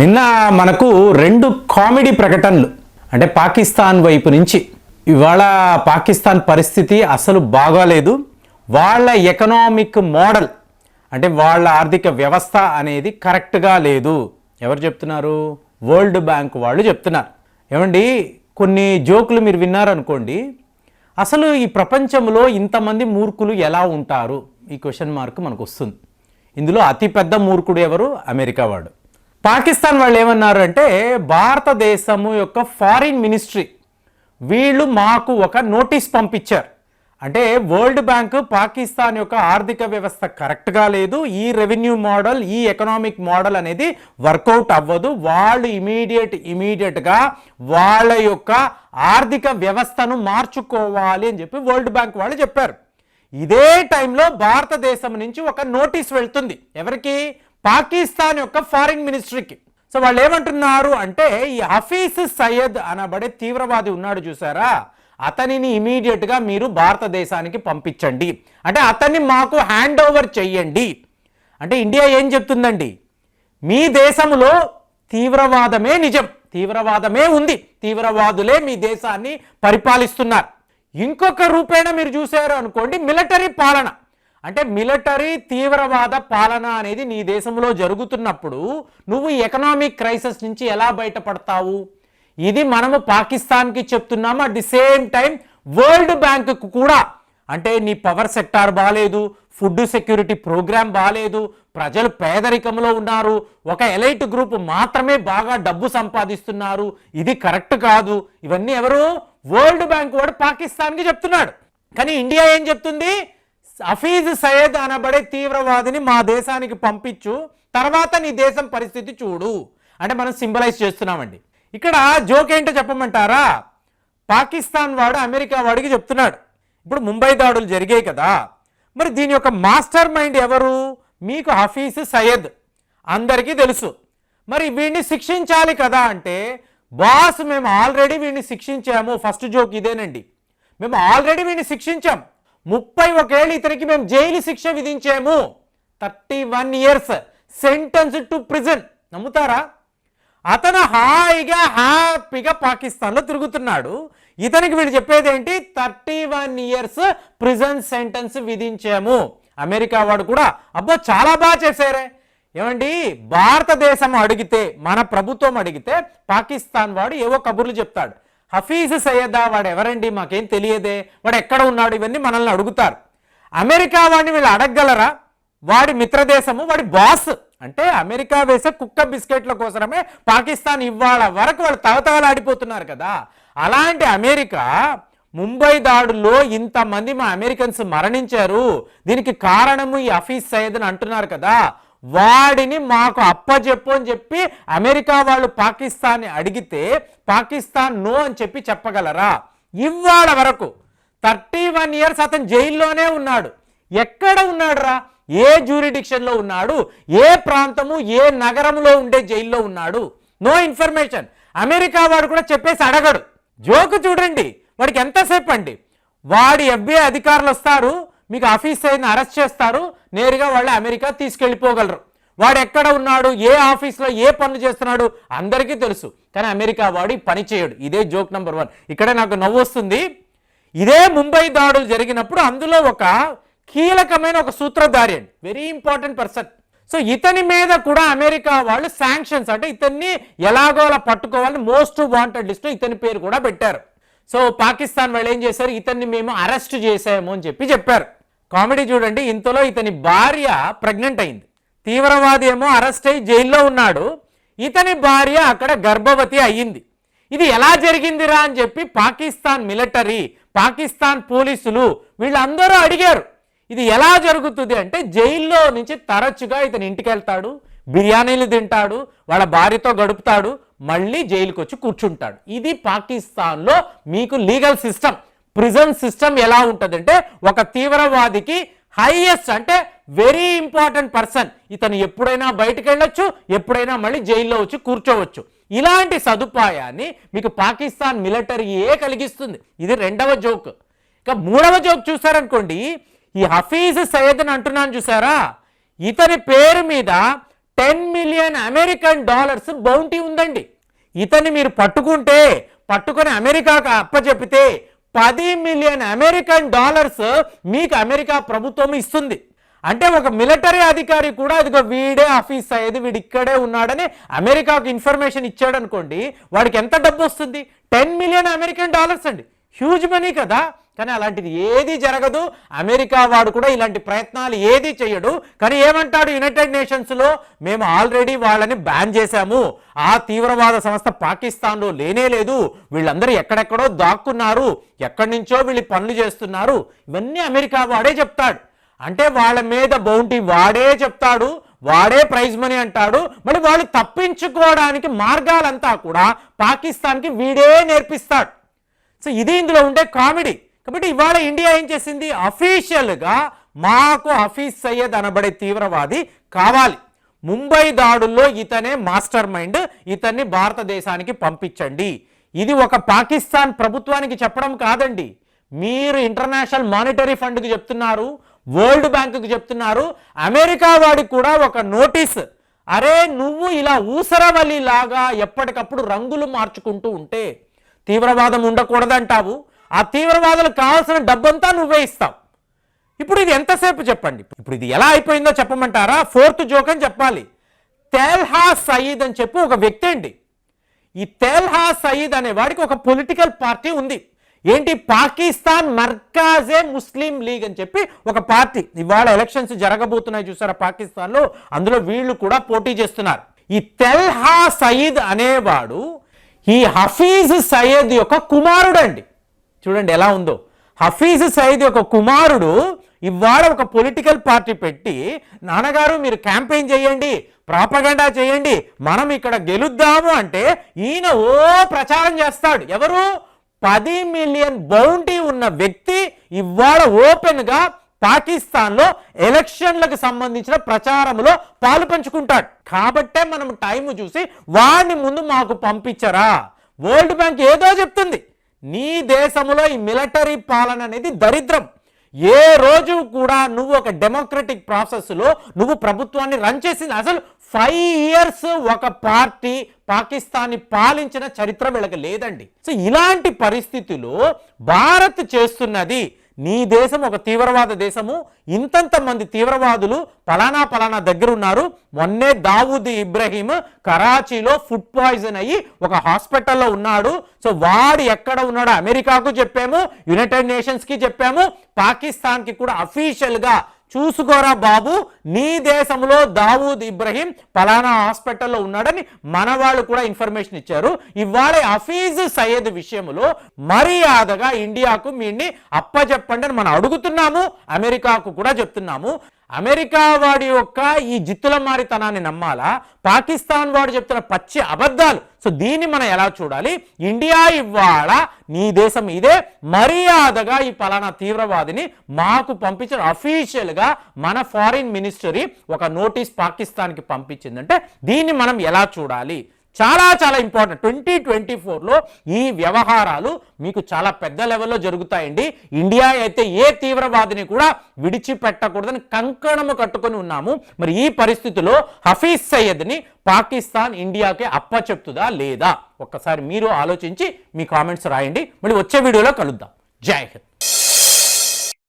నిన్న మనకు రెండు కామెడీ ప్రకటనలు అంటే పాకిస్తాన్ వైపు నుంచి. ఇవాళ పాకిస్తాన్ పరిస్థితి అసలు బాగాలేదు. వాళ్ళ ఎకనామిక్ మోడల్ అంటే వాళ్ళ ఆర్థిక వ్యవస్థ అనేది కరెక్ట్గా లేదు. ఎవరు చెప్తున్నారు? వరల్డ్ బ్యాంక్ వాళ్ళు చెప్తున్నారు. ఏమండి? కొన్ని జోకులు మీరు విన్నారనుకోండి అసలు ఈ ప్రపంచంలో ఇంతమంది మూర్ఖులు ఎలా ఉంటారు? ఈ క్వశ్చన్ మార్క్ మనకు వస్తుంది. ఇందులో అతిపెద్ద మూర్ఖుడు ఎవరు? అమెరికా వాడు. పాకిస్తాన్ వాళ్ళు ఏమన్నారు అంటే భారతదేశము యొక్క ఫారిన్ మినిస్ట్రీ వీళ్ళు మాకు ఒక నోటీస్ పంపించారు. అంటే వరల్డ్ బ్యాంక్ పాకిస్తాన్ యొక్క ఆర్థిక వ్యవస్థ కరెక్ట్గా లేదు ఈ రెవెన్యూ మోడల్ ఈ ఎకనామిక్ మోడల్ అనేది వర్కౌట్ అవ్వదు వాళ్ళు ఇమీడియట్ ఇమీడియట్గా వాళ్ళ యొక్క ఆర్థిక వ్యవస్థను మార్చుకోవాలి అని చెప్పి వరల్డ్ బ్యాంక్ వాళ్ళు చెప్పారు. ఇదే టైంలో భారతదేశం నుంచి ఒక నోటీస్ వెళ్తుంది. ఎవరికి? పాకిస్తాన్ యొక్క ఫారిన్ మినిస్ట్రీకి. సో వాళ్ళు ఏమంటున్నారు అంటే ఈ హఫీజ్ సయ్యద్ అనబడే తీవ్రవాది ఉన్నాడు చూసారా? అతనిని immediate గా మీరు భారతదేశానికి పంపించండి. అంటే అతన్ని మాకు హ్యాండ్ ఓవర్ చెయ్యండి. అంటే ఇండియా ఏం చెప్తుందండి? మీ దేశంలో తీవ్రవాదమే నిజం. తీవ్రవాదమే ఉంది. తీవ్రవాదులే మీ దేశాన్ని పరిపాలిస్తున్నారు. ఇంకొక రూపేణ మీరు చూశారు అనుకోండి మిలిటరీ పాలన. అంటే మిలిటరీ తీవ్రవాద పాలన అనేది నీ దేశంలో జరుగుతున్నప్పుడు నువ్వు ఎకనామిక్ క్రైసిస్ నుంచి ఎలా బయటపడతావు? ఇది మనము పాకిస్తాన్కి చెప్తున్నాము at the same time world బ్యాంకుకు కూడా అంటే నీ పవర్ సెక్టార్ బాగాలేదు ఫుడ్ సెక్యూరిటీ ప్రోగ్రామ్ బాగాలేదు ప్రజలు పేదరికంలో ఉన్నారు ఒక ఎలైట్ గ్రూప్ మాత్రమే బాగా డబ్బు సంపాదిస్తున్నారు. ఇది కరెక్ట్ కాదు. ఇవన్నీ ఎవరు? వరల్డ్ బ్యాంక్ వాడు పాకిస్తాన్కి చెప్తున్నాడు. కానీ ఇండియా ఏం చెప్తుంది? హఫీజ్ సయ్యద్ అనబడే తీవ్రవాదిని మా దేశానికి పంపించు తర్వాత నీ దేశం పరిస్థితి చూడు. అంటే మనం సింబలైజ్ చేస్తున్నామండి. ఇక్కడ జోక్ ఏంటో చెప్పమంటారా? పాకిస్తాన్ వాడు అమెరికా వాడికి చెప్తున్నాడు. ఇప్పుడు ముంబై దాడులు జరిగాయి కదా. మరి దీని యొక్క మాస్టర్ మైండ్ ఎవరు? మీకు హఫీజ్ సయ్యద్. అందరికీ తెలుసు. మరి వీడిని శిక్షించాలి కదా అంటే బాస్ మేము ఆల్రెడీ వీడిని శిక్షించాము. ఫస్ట్ జోక్ ఇదేనండి. మేము ఆల్రెడీ వీడిని శిక్షించాం. ముప్పై ఒకేళ్ళు ఇతనికి మేము జైలు శిక్ష విధించాము. Thirty one years sentence to prison. నమ్ముతారా? అతను హాయిగా హ్యాపీగా పాకిస్తాన్లో తిరుగుతున్నాడు. ఇతనికి వీడు చెప్పేది ఏంటి thirty one years prison sentence విధించాము. America వాడు కూడా అబ్బో చాలా బాగా చేశారే. ఏమండి? భారతదేశం అడిగితే మన ప్రభుత్వం అడిగితే పాకిస్తాన్ వాడు ఏవో కబుర్లు చెప్తాడు. హఫీజ్ సయ్యదా వాడు ఎవరండి? మాకేం తెలియదే. వాడు ఎక్కడ ఉన్నాడు? ఇవన్నీ మనల్ని అడుగుతారు. అమెరికా వాడిని వీళ్ళు అడగగలరా? వాడి మిత్రదేశము వాడి బాస్. అంటే అమెరికా వేసే కుక్క బిస్కెట్ల కోసమే పాకిస్తాన్ ఇవాళ వరకు వాళ్ళు తవతవలాడిపోతున్నారు కదా. అలాంటి అమెరికా ముంబై దాడుల్లో ఇంతమంది మా అమెరికన్స్ మరణించారు. దీనికి కారణము ఈ హఫీజ్ సయ్యద్ అని అంటున్నారు కదా. వాడిని మాకు అప్పచెప్పు అని చెప్పి అమెరికా వాళ్ళు పాకిస్తాన్ని అడిగితే పాకిస్తాన్ నో అని చెప్పి చెప్పగలరా? ఇవాళ వరకు. థర్టీ వన్ ఇయర్స్ అతను జైల్లోనే ఉన్నాడు. ఎక్కడ ఉన్నాడురా? ఏ జ్యూరిడిక్షన్లో ఉన్నాడు? ఏ ప్రాంతము ఏ నగరంలో ఉండే జైల్లో ఉన్నాడు? No information. అమెరికా వాడు కూడా చెప్పేసి అడగడు. జోకు చూడండి. వాడికి ఎంతసేపు అండి? వాడి ఎఫ్బిఐ అధికారులు వస్తారు మీకు ఆఫీస్ అయిన అరెస్ట్ చేస్తారు నేరుగా వాళ్ళు అమెరికా తీసుకెళ్ళిపోగలరు. వాడు ఎక్కడ ఉన్నాడు ఏ ఆఫీస్లో ఏ పనులు చేస్తున్నాడు అందరికీ తెలుసు. కానీ అమెరికా వాడు పని చేయడు. ఇదే జోక్ నెంబర్ వన్. ఇక్కడే నాకు నవ్వు వస్తుంది. ఇదే ముంబై దాడులు జరిగినప్పుడు అందులో ఒక కీలకమైన ఒక సూత్రధారి అండి వెరీ ఇంపార్టెంట్ పర్సన్ సో ఇతని మీద కూడా అమెరికా వాళ్ళు శాంక్షన్స్ అంటే ఇతన్ని ఎలాగో అలా పట్టుకోవాలని మోస్ట్ వాంటెడ్ లిస్ట్లో ఇతని పేరు కూడా పెట్టారు. సో పాకిస్తాన్ వాళ్ళు ఏం చేశారు? ఇతన్ని మేము అరెస్ట్ చేసాము అని చెప్పి చెప్పారు. కామెడీ చూడండి ఇంతలో ఇతని భార్య ప్రెగ్నెంట్ అయింది. తీవ్రవాది ఏమో అరెస్ట్ అయ్యి జైల్లో ఉన్నాడు. ఇతని భార్య అక్కడ గర్భవతి అయ్యింది. ఇది ఎలా జరిగిందిరా అని చెప్పి పాకిస్తాన్ మిలిటరీ పాకిస్తాన్ పోలీసులు వీళ్ళందరూ అడిగారు. ఇది ఎలా జరుగుతుంది అంటే జైల్లో నుంచి తరచుగా ఇతను ఇంటికి వెళ్తాడు బిర్యానీలు తింటాడు వాళ్ళ భార్యతో గడుపుతాడు మళ్ళీ జైలుకి వచ్చి కూర్చుంటాడు. ఇది పాకిస్తాన్లో మీకు లీగల్ సిస్టమ్. ప్రిజన్ సిస్టమ్ ఎలా ఉంటుందంటే ఒక తీవ్రవాదికి హైయెస్ట్ అంటే వెరీ ఇంపార్టెంట్ పర్సన్. ఇతను ఎప్పుడైనా బయటకు వెళ్ళొచ్చు ఎప్పుడైనా మళ్ళీ జైల్లో వచ్చి కూర్చోవచ్చు. ఇలాంటి సదుపాయాన్ని మీకు పాకిస్తాన్ మిలిటరీయే కలిగిస్తుంది? ఇది రెండవ జోక్. ఇక మూడవ జోక్ చూసారనుకోండి ఈ హఫీజ్ సయ్యద్ అని అంటున్నాను చూసారా ఇతని పేరు మీద ten million American dollars bounty ఉందండి. ఇతన్ని మీరు పట్టుకుంటే పట్టుకొని అమెరికాకు అప్పచెపితే పది మిలియన్ అమెరికన్ డాలర్స్ మీకు అమెరికా ప్రభుత్వం ఇస్తుంది. అంటే ఒక మిలిటరీ అధికారి కూడా అదిగో వీడే ఆఫీస్ అయ్యేది వీడు ఇక్కడే ఉన్నాడని అమెరికాకు ఇన్ఫర్మేషన్ ఇచ్చాడు అనుకోండి వాడికి ఎంత డబ్బు వస్తుంది? టెన్ మిలియన్ అమెరికన్ డాలర్స్ అండి. హ్యూజ్ మనీ కదా. కానీ అలాంటిది ఏది జరగదు. అమెరికా వాడు కూడా ఇలాంటి ప్రయత్నాలు ఏది చేయడు కానీ ఏమంటాడు యునైటెడ్ నేషన్స్లో? మేము ఆల్రెడీ వాళ్ళని బ్యాన్ చేశాము. ఆ తీవ్రవాద సంస్థ పాకిస్తాన్లో లేనే లేదు. వీళ్ళందరూ ఎక్కడెక్కడో దాక్కున్నారు. ఎక్కడి నుంచో వీళ్ళు పనులు చేస్తున్నారు. ఇవన్నీ అమెరికా వాడే చెప్తాడు. అంటే వాళ్ళ మీద బౌంటీ వాడే చెప్తాడు. వాడే ప్రైజ్ మనీ అంటాడు. మరి వాళ్ళు తప్పించుకోవడానికి మార్గాలంతా కూడా పాకిస్తాన్కి వీడే నేర్పిస్తాడు. సో ఇది ఇందులో ఉండే కామెడీ. కాబట్టి ఇవాళ ఇండియా ఏం చేసింది? అఫీషియల్గా మాకు హఫీజ్ సయ్యద్ అనబడే తీవ్రవాది కావాలి. ముంబై దాడుల్లో ఇతనే మాస్టర్ మైండ్ ఇతన్ని భారతదేశానికి పంపించండి. ఇది ఒక పాకిస్తాన్ ప్రభుత్వానికి చెప్పడం కాదండి. మీరు ఇంటర్నేషనల్ మానిటరీ ఫండ్కి చెప్తున్నారు వరల్డ్ బ్యాంకుకి చెప్తున్నారు అమెరికా వాడికి కూడా ఒక నోటీస్. అరే నువ్వు ఇలా ఊసరవల్లి లాగా ఎప్పటికప్పుడు రంగులు మార్చుకుంటూ ఉంటే తీవ్రవాదం ఉండకూడదంటావు. ఆ తీవ్రవాదులకు కావాల్సిన డబ్బంతా నువ్వే ఇస్తావు. ఇప్పుడు ఇది ఎంతసేపు చెప్పండి? ఇప్పుడు ఇది ఎలా అయిపోయిందో చెప్పమంటారా? ఫోర్త్ జోక్ అని చెప్పాలి. తెల్హా సయీద్ అని చెప్పి ఒక వ్యక్తి అండి. ఈ తెల్హా సయీద్ అనే వాడికి ఒక పొలిటికల్ పార్టీ ఉంది. ఏంటి? పాకిస్తాన్ మర్కాజే ముస్లిం లీగ్ అని చెప్పి ఒక పార్టీ. ఇవాళ ఎలక్షన్స్ జరగబోతున్నాయి చూసారా పాకిస్తాన్లో? అందులో వీళ్ళు కూడా పోటీ చేస్తున్నారు. ఈ తెల్హా సయీద్ అనేవాడు ఈ హఫీజ్ సయ్యద్ యొక్క కుమారుడు అండి చూడండి ఎలా ఉందో. హఫీజ్ సయీద్ యొక్క కుమారుడు ఇవాళ ఒక పొలిటికల్ పార్టీ పెట్టి నాన్నగారు మీరు క్యాంపెయిన్ చేయండి ప్రాపగండా చేయండి మనం ఇక్కడ గెలుద్దాము అంటే ఈయన ఓ ప్రచారం చేస్తాడు. ఎవరు? పది మిలియన్ బౌంటీ ఉన్న వ్యక్తి ఇవాళ ఓపెన్గా పాకిస్తాన్లో ఎలక్షన్లకు సంబంధించిన ప్రచారంలో పాలు పంచుకుంటాడు. కాబట్టే మనం టైం చూసి వాడిని ముందు మాకు పంపించరా. వరల్డ్ బ్యాంక్ ఏదో చెప్తుంది. నీ దేశంలో ఈ మిలిటరీ పాలన అనేది దరిద్రం. ఏ రోజు కూడా నువ్వు ఒక డెమోక్రటిక్ ప్రాసెస్లో నువ్వు ప్రభుత్వాన్ని రన్ చేసింది. అసలు ఫైవ్ ఇయర్స్ ఒక పార్టీ పాకిస్తాన్ని పాలించిన చరిత్ర వీళ్ళకి లేదండి. సో ఇలాంటి పరిస్థితిలో భారత్ చేస్తున్నది నీ దేశం ఒక తీవ్రవాద దేశము. ఇంతంత మంది తీవ్రవాదులు పలానా పలానా దగ్గర ఉన్నారు మొన్నే దావూద్ ఇబ్రహీం కరాచీలో ఫుడ్ పాయిజన్ అయ్యి ఒక హాస్పిటల్లో ఉన్నాడు. సో వాడు ఎక్కడ ఉన్నాడో అమెరికాకు చెప్పాము యునైటెడ్ నేషన్స్కి చెప్పాము పాకిస్తాన్కి కూడా అఫీషియల్గా చూసుకోరా బాబు నీ దేశంలో దావూద్ ఇబ్రహీం ఫలానా హాస్పిటల్లో ఉన్నాడని మన వాళ్ళు కూడా ఇన్ఫర్మేషన్ ఇచ్చారు. ఇవాళ హఫీజ్ సయ్యద్ విషయంలో మర్యాదగా ఇండియాకు మీని అప్పచెప్పండి అని మనం అడుగుతున్నాము అమెరికాకు కూడా చెప్తున్నాము. అమెరికా వాడి యొక్క ఈ జిత్తుల మారితనాన్ని నమ్మాలా? పాకిస్తాన్ వాడు చెప్తున్న పచ్చి అబద్ధాలు. సో దీన్ని మనం ఎలా చూడాలి? ఇండియా ఇవాళ నీ దేశం ఇదే మర్యాదగా ఈ పలానా తీవ్రవాదిని మాకు పంపించిన అఫీషియల్గా మన ఫారిన్ మినిస్టరీ ఒక నోటీస్ పాకిస్తాన్కి పంపించిందంటే దీన్ని మనం ఎలా చూడాలి? చాలా చాలా ఇంపార్టెంట్ ట్వంటీ ట్వంటీ ఫోర్లో ఈ వ్యవహారాలు మీకు చాలా పెద్ద లెవెల్లో జరుగుతాయండి. ఇండియా అయితే ఏ తీవ్రవాదిని కూడా విడిచిపెట్టకూడదని కంకణము కట్టుకొని ఉన్నాము. మరి ఈ పరిస్థితిలో హఫీజ్ సయ్యద్ని పాకిస్తాన్ ఇండియాకి అప్పచెప్తుందా లేదా? ఒక్కసారి మీరు ఆలోచించి మీ కామెంట్స్ రాయండి. మళ్ళీ వచ్చే వీడియోలో కలుద్దాం. జై హింద్.